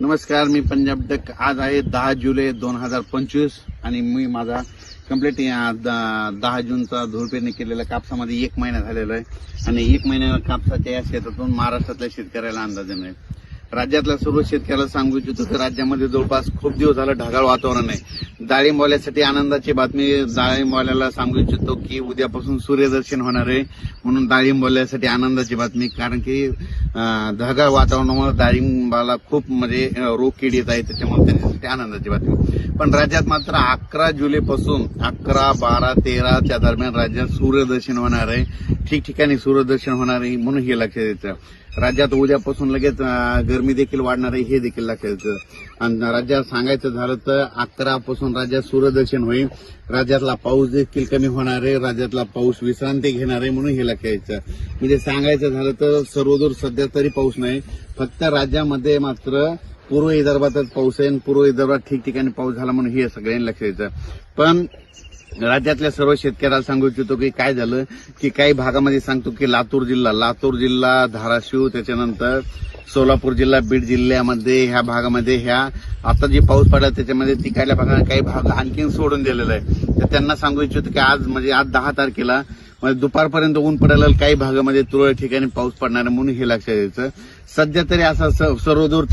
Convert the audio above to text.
नमस्कार मी पंजाब डक. आज आहे दहा जुलै दोन हजार पंचवीस आणि मी माझा कंप्लीट दहा जूनचा धुळपेरणी केलेला कापसामध्ये एक महिना झालेला आहे. आणि एक महिन्या कापसाच्या या शेतातून महाराष्ट्रातल्या शेतकऱ्याला अंदाज आहे. राज्यातल्या सर्व शेतकऱ्याला सांगू इच्छितो की राज्यामध्ये जवळपास खूप दिवस झालं ढगाळ वातावरण आहे. डाळिंबवाल्यासाठी आनंदाची बातमी. डाळिंबवाल्याला सांगू इच्छितो की उद्यापासून सूर्यदर्शन होणार आहे. म्हणून डाळिंबवाल्यासाठी आनंदाची बातमी. कारण की ढगाळ वातावरणामुळे डाळिंबाला खूप म्हणजे रोग किड येत आहे त्याच्यामुळे त्यांच्यासाठी आनंदाची बातमी. पण राज्यात मात्र अकरा जुलैपासून अकरा बारा तेराच्या दरम्यान राज्यात सूर्यदर्शन होणार आहे. ठिकठिकाणी सूर्यदर्शन होणार आहे. म्हणून हे लक्षात येतं राज्यात उद्यापासून लगेच गर्मी गरमी देखील वाढणार आहे हे देखील लक्षात आणि राज्यात सांगायचं झालं तर अकरा पासून राज्यात सूर्यदर्शन होईल. राज्यातला पाऊस देखील कमी होणार आहे. राज्यातला पाऊस विश्रांती घेणार आहे म्हणून हे लक्षायचं म्हणजे सांगायचं झालं तर सर्वदूर सध्या तरी पाऊस नाही. फक्त राज्यामध्ये मात्र पूर्व विदर्भातच पाऊस आहे पूर्व विदर्भात ठिकठिकाणी पाऊस झाला म्हणून हे सगळ्यांनी लक्ष यायचं पण राज्यातल्या सर्व शेतकऱ्याला सांगू इच्छितो की काय झालं की काही भागामध्ये सांगतो की लातूर जिल्हा लातूर जिल्हा धाराशिव त्याच्यानंतर सोलापूर जिल्हा बीड जिल्ह्यामध्ये ह्या भागामध्ये ह्या आता जे पाऊस पडला त्याच्यामध्ये तिकडल्या भागात काही भाग आणखीन सोडून दिलेला आहे. तर त्यांना सांगू इच्छितो की आज म्हणजे आज दहा तारखेला म्हणजे दुपारपर्यंत ऊन पडायला काही भागामध्ये तुरळक ठिकाणी पाऊस पडणार आहे म्हणून हे लक्षात यायचं. सध्या तरी असा स- सर्वदूरचा